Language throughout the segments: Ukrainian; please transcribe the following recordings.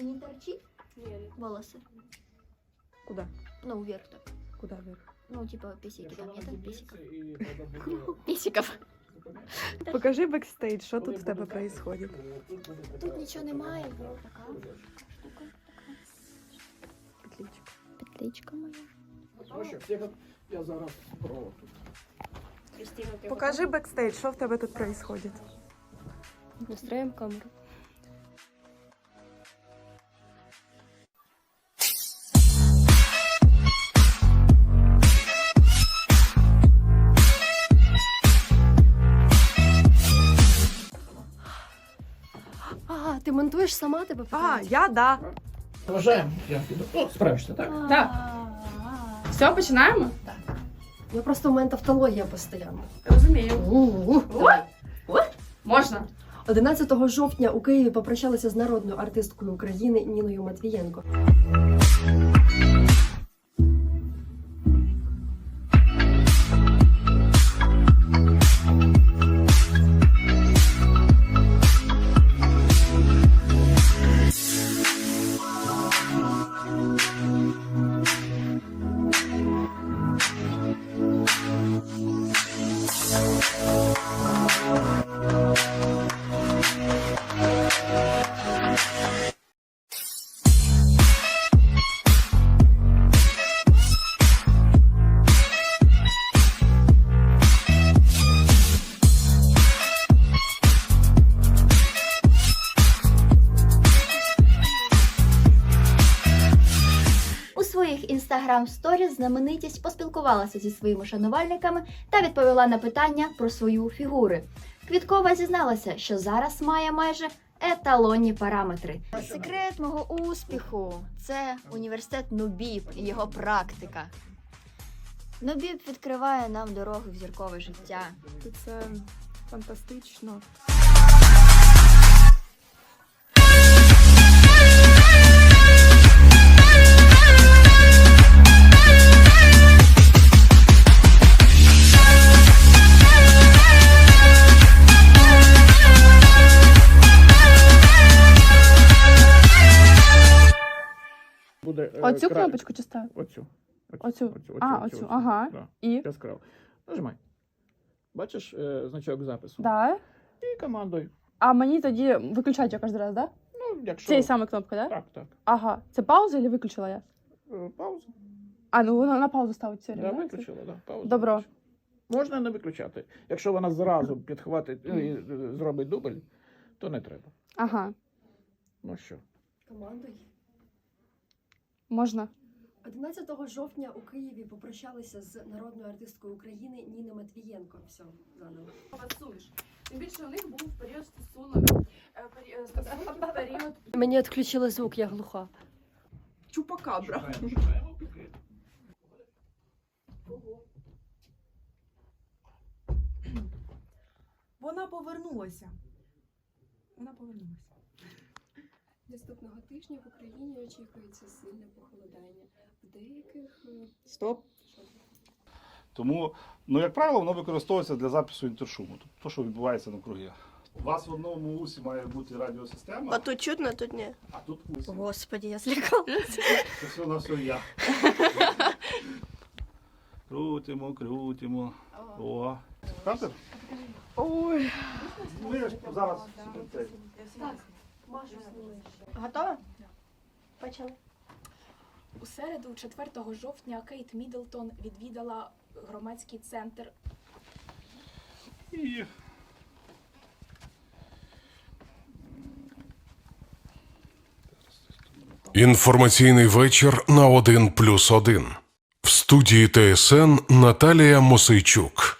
не торчит волосы? Куда? Ну, вверх так. Куда вверх? Ну, типа песики там нет, песиков. Песиков. Покажи бекстейдж, що тут в тебе происходит. Тут нічого немає, є така штука. Петличка. Петличка моя. Ну що, всіх от- я зараз про Покажи бекстейдж, що в тебе тут происходит. Настроим камеру. Монтуєш сама тебе? А, я да. Вважаємо, я піду. О, справишся, так? Так. Все, починаємо? Я просто у мене тавтологія постійно. Розумію. Давай. Можна. 11 жовтня у Києві попрощалися з народною артисткою України Ніною Матвієнко. Своїх інстаграм сторіс знаменитість поспілкувалася зі своїми шанувальниками та відповіла на питання про свою фігуру. Квіткова зізналася, що зараз має майже еталонні параметри. Секрет мого успіху це університет Нубіб і його практика. Нубіб відкриває нам дорогу в зіркове життя. Це фантастично. Оцю кра- кнопочку чи ставити? Оцю. Оцю. А, оцю, ага. Да, І? яскраво. Нажимай. Бачиш е, значок запису? Да. І командою. А мені тоді виключати кожен раз, да? Ну, якщо... Цією саме кнопкою, да? Так, так. Ага. Це пауза чи виключила я? Е, Пауза. А, ну вона на паузу ставить все Да, время. да? виключила, да. Пауза. Добро. виключила. Можна не виключати. Якщо вона зразу підхватить ну, і е, зробить дубль, то не треба. Ага. Ну що? Командуй. Можна. 11 жовтня у Києві попрощалися з народною артисткою України Ніна Матвієнко. Все, заново. Працюєш. Тим більше у них був період стосунок, е, е, період Мені відключили звук, я глуха. Чупакабра. Вона повернулася. Вона повернулася. Наступного тижня в Україні очікується сильне похолодання. В деяких е, Стоп. Тому, ну, як правило, воно використовується для запису інтершуму, тобто то, що відбувається навкруги. У вас в одному усі має бути радіосистема, А тут чутно, тут ні. а тут усі. Господи, я злякалася. Це все на все я. Крутимо, крутимо. О. Хантер? Ой. Ми ж зараз. Цей. Готова? Почали. у середу, 4 жовтня, Кейт Мідлтон відвідала громадський центр І Інформаційний вечір на 1 плюс 1. В студії ТСН Наталія Мосейчук.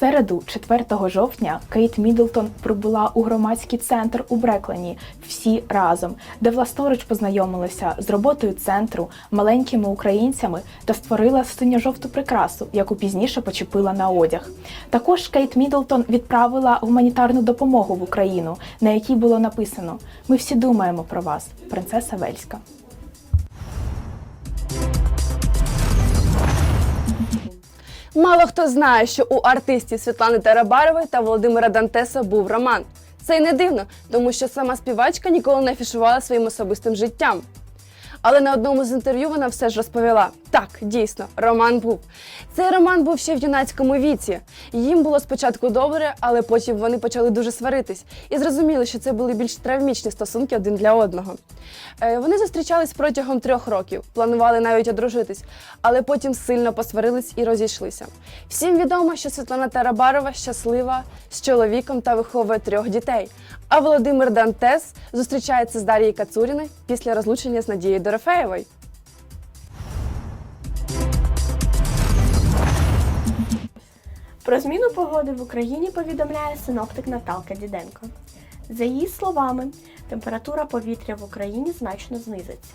Середу, 4 жовтня, Кейт Мідлтон прибула у громадський центр у Бреклені всі разом, де власноруч познайомилися з роботою центру, маленькими українцями та створила синьо-жовту прикрасу, яку пізніше почепила на одяг. Також Кейт Мідлтон відправила гуманітарну допомогу в Україну, на якій було написано: Ми всі думаємо про вас, принцеса Вельська. Мало хто знає, що у артистів Світлани Тарабарової та Володимира Дантеса був роман. Це й не дивно, тому що сама співачка ніколи не афішувала своїм особистим життям. Але на одному з інтерв'ю вона все ж розповіла: так, дійсно, роман був. Цей роман був ще в юнацькому віці. Їм було спочатку добре, але потім вони почали дуже сваритись і зрозуміли, що це були більш травмічні стосунки один для одного. Е, Вони зустрічались протягом трьох років, планували навіть одружитись, але потім сильно посварились і розійшлися. Всім відомо, що Світлана Тарабарова щаслива з чоловіком та виховує трьох дітей. А Володимир Дантес зустрічається з Дарією Кацуріною після розлучення з Надією Дорофеєвою. Про зміну погоди в Україні повідомляє синоптик Наталка Діденко. За її словами, температура повітря в Україні значно знизиться.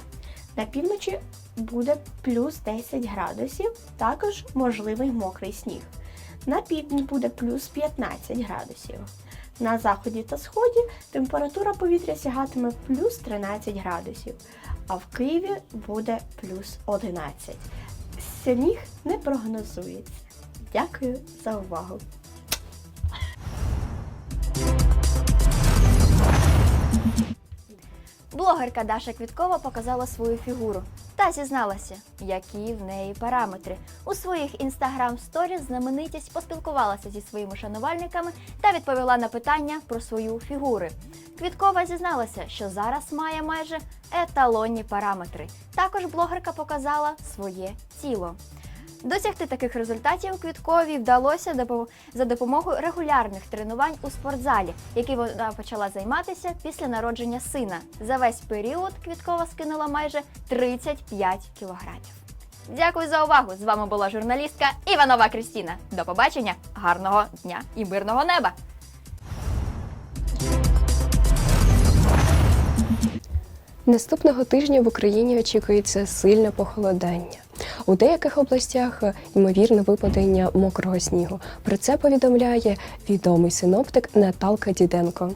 На півночі буде плюс 10 градусів, також можливий мокрий сніг. На півдні буде плюс 15 градусів. На заході та сході температура повітря сягатиме плюс 13 градусів, а в Києві буде плюс 11. Сніг не прогнозується. Дякую за увагу. Блогерка Даша Квіткова показала свою фігуру та зізналася, які в неї параметри. У своїх інстаграм сторіс знаменитість поспілкувалася зі своїми шанувальниками та відповіла на питання про свою фігуру. Квіткова зізналася, що зараз має майже еталонні параметри. Також блогерка показала своє тіло. Досягти таких результатів Квітковій вдалося за допомогою регулярних тренувань у спортзалі, які вона почала займатися після народження сина. За весь період Квіткова скинула майже 35 кілограмів. Дякую за увагу! З вами була журналістка Іванова Крістіна. До побачення, гарного дня і мирного неба! Наступного тижня в Україні очікується сильне похолодання. У деяких областях ймовірне випадення мокрого снігу. Про це повідомляє відомий синоптик Наталка Діденко.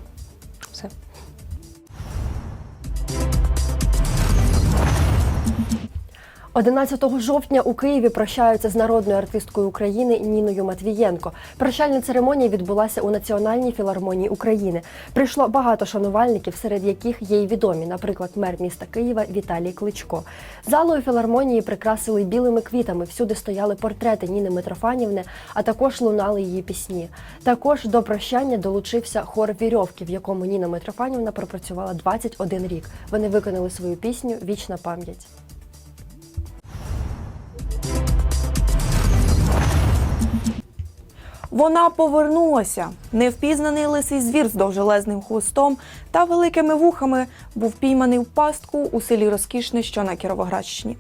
11 жовтня у Києві прощаються з народною артисткою України Ніною Матвієнко. Прощальна церемонія відбулася у Національній філармонії України. Прийшло багато шанувальників, серед яких є й відомі, наприклад, мер міста Києва Віталій Кличко. Залою філармонії прикрасили білими квітами. Всюди стояли портрети Ніни Митрофанівни, а також лунали її пісні. Також до прощання долучився хор вірьовки, в якому Ніна Митрофанівна пропрацювала 21 рік. Вони виконали свою пісню Вічна пам'ять. Вона повернулася. Невпізнаний лисий звір з довжелезним хвостом та великими вухами був пійманий в пастку у селі Розкішне, що на Кіровоградщині.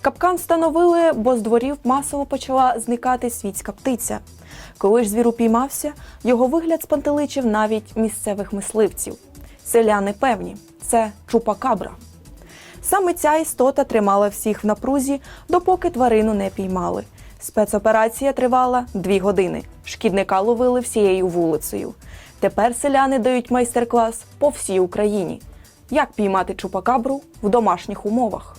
Капкан встановили, бо з дворів масово почала зникати світська птиця. Коли ж звір упіймався, його вигляд спантеличив навіть місцевих мисливців. Селяни певні, це чупакабра. Саме ця істота тримала всіх в напрузі, допоки тварину не піймали. Спецоперація тривала дві години. Шкідника ловили всією вулицею. Тепер селяни дають майстер-клас по всій Україні. Як піймати чупакабру в домашніх умовах?